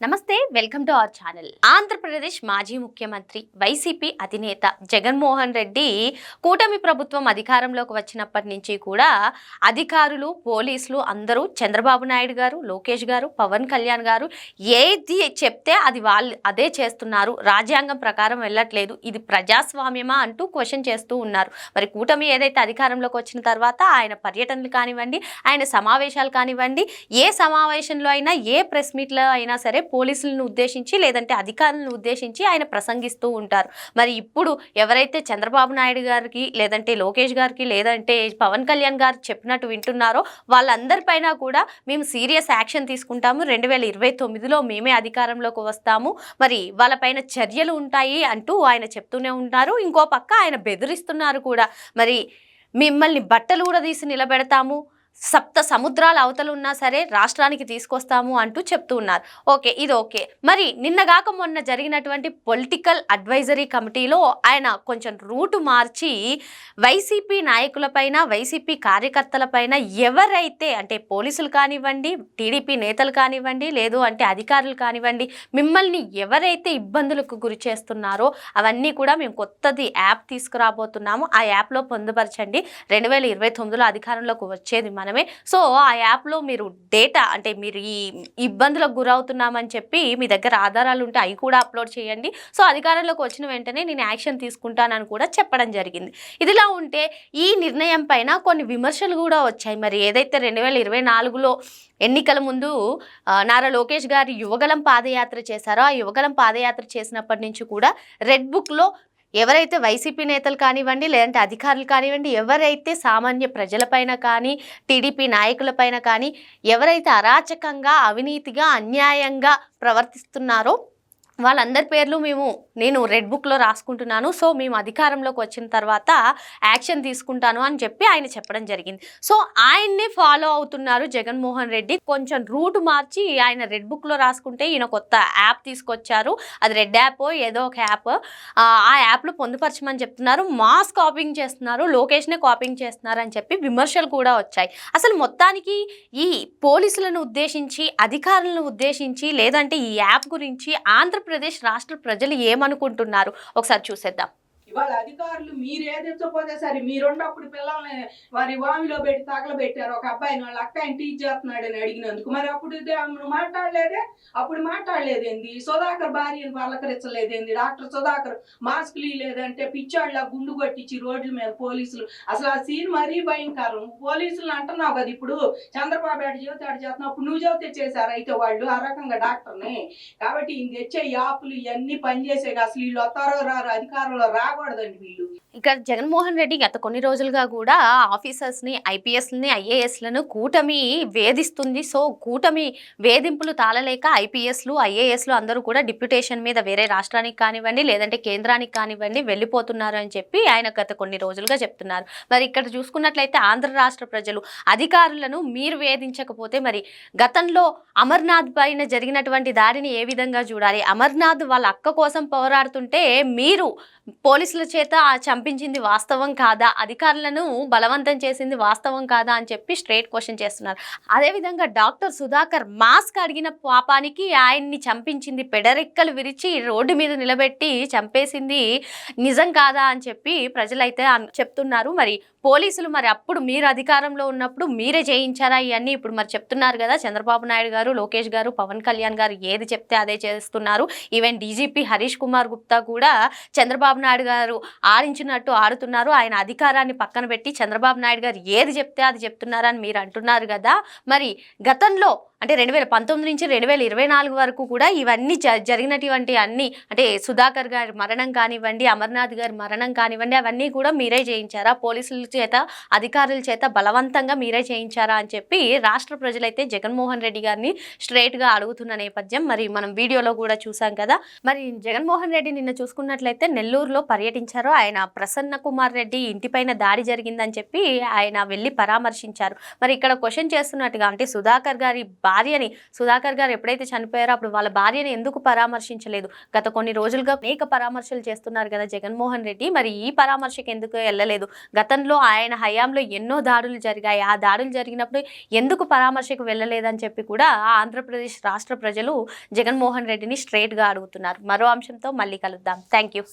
నమస్తే welcome to our channel. Andhra Pradesh మాజీ ముఖ్యమంత్రి వైసీపీ అధినేత జగన్మోహన్ రెడ్డి కూటమి ప్రభుత్వం అధికారంలోకి వచ్చినప్పటి నుంచి కూడా అధికారులు పోలీసులు అందరూ చంద్రబాబు నాయుడు గారు లోకేష్ గారు పవన్ కళ్యాణ్ గారు ఏది చెప్తే అది వాళ్ళు అదే చేస్తున్నారు. రాజ్యాంగం ప్రకారం వెళ్ళట్లేదు. ఇది ప్రజాస్వామ్యమా అంటూ క్వశ్చన్ చేస్తూ ఉన్నారు. మరి కూటమి ఏదైతే అధికారంలోకి వచ్చిన తర్వాత ఆయన పర్యటనలు కానివ్వండి ఆయన సమావేశాలు కానివ్వండి ఏ సమావేశంలో అయినా ఏ ప్రెస్ మీట్లో అయినా సరే పోలీసులను ఉద్దేశించి లేదంటే అధికారులను ఉద్దేశించి ఆయన ప్రసంగిస్తూ ఉంటారు. మరి ఇప్పుడు ఎవరైతే చంద్రబాబు నాయుడు గారికి లేదంటే లోకేష్ గారికి లేదంటే పవన్ కళ్యాణ్ గారు చెప్పినట్టు వింటున్నారో వాళ్ళందరిపైన కూడా మేము సీరియస్ యాక్షన్ తీసుకుంటాము. రెండు వేల ఇరవై తొమ్మిదిలో మేమే అధికారంలోకి వస్తాము. మరి వాళ్ళపైన చర్యలు ఉంటాయి అంటూ ఆయన చెప్తూనే ఉంటారు ఇంకో పక్క ఆయన బెదిరిస్తున్నారు కూడా. మరి మిమ్మల్ని బట్టలు కూడా తీసి నిలబెడతాము. సప్త సముద్రాల అవతలు ఉన్నా సరే రాష్ట్రానికి తీసుకొస్తాము అంటూ చెప్తూ ఉన్నారు. ఓకే ఇది ఓకే. మరి నిన్నగాక మొన్న జరిగినటువంటి పొలిటికల్ అడ్వైజరీ కమిటీలో ఆయన కొంచెం రూటు మార్చి వైసీపీ నాయకులపైన వైసీపీ కార్యకర్తలపైన ఎవరైతే అంటే పోలీసులు కానివ్వండి టీడీపీ నేతలు కానివ్వండి లేదు అంటే అధికారులు కానివ్వండి మిమ్మల్ని ఎవరైతే ఇబ్బందులకు గురి చేస్తున్నారో అవన్నీ కూడా మేము కొత్తది యాప్ తీసుకురాబోతున్నాము. ఆ యాప్లో పొందుపరచండి. రెండు వేల ఇరవై తొమ్మిదిలో అధికారంలోకి వచ్చేది మనమే. సో ఆ యాప్లో మీరు డేటా అంటే మీరు ఈ ఇబ్బందులకు గురవుతున్నామని చెప్పి మీ దగ్గర ఆధారాలు ఉంటే అవి కూడా అప్లోడ్ చేయండి. సో అధికారంలోకి వచ్చిన వెంటనే నేను యాక్షన్ తీసుకుంటానని కూడా చెప్పడం జరిగింది. ఇదిలా ఉంటే ఈ నిర్ణయం పైన కొన్ని విమర్శలు కూడా వచ్చాయి. మరి ఏదైతే రెండు వేల ఇరవై నాలుగులో ఎన్నికల ముందు నారా లోకేష్ గారి యువగలం పాదయాత్ర చేశారో ఆ యువగలం పాదయాత్ర చేసినప్పటి నుంచి కూడా రెడ్ బుక్లో ఎవరైతే వైసీపీ నేతలు కానివ్వండి లేదంటే అధికారులు కానివ్వండి ఎవరైతే సామాన్య ప్రజలపైన కానీ టీడీపీ నాయకులపైన కానీ ఎవరైతే అరాచకంగా అవినీతిగా అన్యాయంగా ప్రవర్తిస్తున్నారో వాళ్ళందరి పేర్లు మేము నేను రెడ్ బుక్లో రాసుకుంటున్నాను. సో మేము అధికారంలోకి వచ్చిన తర్వాత యాక్షన్ తీసుకుంటాను అని చెప్పి ఆయన చెప్పడం జరిగింది. సో ఆయన్ని ఫాలో అవుతున్నారు జగన్మోహన్ రెడ్డి. కొంచెం రూట్ మార్చి ఆయన రెడ్ బుక్లో రాసుకుంటే ఈయన కొత్త యాప్ తీసుకొచ్చారు. అది రెడ్ యాప్ ఏదో ఒక యాప్. ఆ యాప్లో పొందుపరచమని చెప్తున్నారు. మాస్ కాపింగ్ చేస్తున్నారు లోకేష్నే కాపింగ్ చేస్తున్నారు అని చెప్పి విమర్శలు కూడా వచ్చాయి. అసలు మొత్తానికి ఈ పోలీసులను ఉద్దేశించి అధికారులను ఉద్దేశించి లేదంటే ఈ యాప్ గురించి ఆంధ్ర ఆంధ్రప్రదేశ్ రాష్ట్ర ప్రజలు ఏమనుకుంటున్నారు? ఒకసారి చూసేద్దాం. వాళ్ళ అధికారులు మీరు ఏదించకపోతే సరే మీరున్నప్పుడు పిల్లల్ని వారి వామిలో పెట్టి తగలబెట్టారు. ఒక అబ్బాయిని వాళ్ళ అక్కాయిని టీచ్ చేస్తున్నాడని అడిగినందుకు. మరి అప్పుడు మాట్లాడలేదే? అప్పుడు మాట్లాడలేదేంది? సుధాకర్ భార్యను పలకరించలేదేంది? డాక్టర్ సుధాకర్ మాస్కులు లేదంటే పిచ్చాళ్ళ గుండు కొట్టించి రోడ్ల మీద పోలీసులు. అసలు ఆ సీన్ మరీ భయంకరం. పోలీసులు అంటున్నావు కదా ఇప్పుడు. చంద్రబాబు నాయుడు చెబుతాడు చేస్తున్నావు. అప్పుడు నువ్వు జ్యోతి చేశారు. అయితే వాళ్ళు ఆ రకంగా డాక్టర్ని. కాబట్టి ఈయన తెచ్చే యాపులు ఇవన్నీ పనిచేసే అసలు వీళ్ళు వస్తారో రారు అధికారంలో రాకూడదండి వీళ్ళు. ఇక జగన్మోహన్ రెడ్డి గత కొన్ని రోజులుగా కూడా ఆఫీసర్స్ని ఐపీఎస్ని ఐఏఎస్లను కూటమి వేధిస్తుంది. సో కూటమి వేధింపులు తాళలేక ఐపీఎస్లు ఐఏఎస్లు అందరూ కూడా డిప్యుటేషన్ మీద వేరే రాష్ట్రానికి కానివ్వండి లేదంటే కేంద్రానికి కానివ్వండి వెళ్ళిపోతున్నారు అని చెప్పి ఆయన గత కొన్ని రోజులుగా చెప్తున్నారు. మరి ఇక్కడ చూసుకున్నట్లయితే ఆంధ్ర రాష్ట్ర ప్రజలు అధికారులను మీరు వేధించకపోతే మరి గతంలో అమర్నాథ్ పైన జరిగినటువంటి దాడిని ఏ విధంగా చూడాలి? అమర్నాథ్ వాళ్ళ అక్క కోసం పోరాడుతుంటే మీరు పోలీసుల చేత చంపించింది వాస్తవం కాదా? అధికారులను బలవంతం చేసింది వాస్తవం కాదా? అని చెప్పి స్ట్రేట్ క్వశ్చన్ చేస్తున్నారు. అదేవిధంగా డాక్టర్ సుధాకర్ మాస్క్ అడిగిన పాపానికి ఆయన్ని చంపించింది పెడరెక్కలు విరిచి రోడ్డు మీద నిలబెట్టి చంపేసింది నిజం కాదా? అని చెప్పి ప్రజలైతే చెప్తున్నారు. మరి పోలీసులు మరి అప్పుడు మీరు అధికారంలో ఉన్నప్పుడు మీరే చేయించారా ఇవన్నీ ఇప్పుడు మరి చెప్తున్నారు కదా. చంద్రబాబు నాయుడు గారు లోకేష్ గారు పవన్ కళ్యాణ్ గారు ఏది చెప్తే అదే చేస్తున్నారు. ఈవెన్ డీజీపీ హరీష్ కుమార్ గుప్తా కూడా చంద్రబాబు నాయుడు గారు ఆడించినట్టు ఆడుతున్నారు. ఆయన అధికారాన్ని పక్కన పెట్టి చంద్రబాబు నాయుడు గారు ఏది చెప్తే అది చెప్తున్నారని మీరు అంటున్నారు కదా. మరి గతంలో అంటే రెండు వేల పంతొమ్మిది నుంచి రెండు వేల ఇరవై నాలుగు వరకు కూడా ఇవన్నీ జ జరిగినటువంటి అన్ని అంటే సుధాకర్ గారి మరణం కానివ్వండి అమర్నాథ్ గారి మరణం కానివ్వండి అవన్నీ కూడా మీరే చేయించారా పోలీసుల చేత అధికారుల చేత బలవంతంగా మీరే చేయించారా అని చెప్పి రాష్ట్ర ప్రజలైతే జగన్మోహన్ రెడ్డి గారిని స్ట్రైట్గా అడుగుతున్న నేపథ్యం మరి మనం వీడియోలో కూడా చూసాం కదా. మరి జగన్మోహన్ రెడ్డి నిన్న చూసుకున్నట్లయితే నెల్లూరులో పర్యటించారు. ఆయన ప్రసన్న కుమార్ రెడ్డి ఇంటిపైన దాడి జరిగిందని చెప్పి ఆయన వెళ్ళి పరామర్శించారు. మరి ఇక్కడ క్వశ్చన్ చేస్తున్నట్టుగా అంటే సుధాకర్ గారి భార్యని సుధాకర్ గారు ఎప్పుడైతే చనిపోయారో అప్పుడు వాళ్ళ భార్యని ఎందుకు పరామర్శించలేదు? గత కొన్ని రోజులుగా అనేక పరామర్శలు చేస్తున్నారు కదా జగన్మోహన్ రెడ్డి. మరి ఈ పరామర్శకు ఎందుకు వెళ్ళలేదు? గతంలో ఆయన హయాంలో ఎన్నో దాడులు జరిగాయి. ఆ దాడులు జరిగినప్పుడు ఎందుకు పరామర్శకు వెళ్ళలేదని చెప్పి కూడా ఆంధ్రప్రదేశ్ రాష్ట్ర ప్రజలు జగన్మోహన్ రెడ్డిని స్ట్రైట్గా అడుగుతున్నారు. మరో అంశంతో మళ్ళీ కలుద్దాం. Thank you.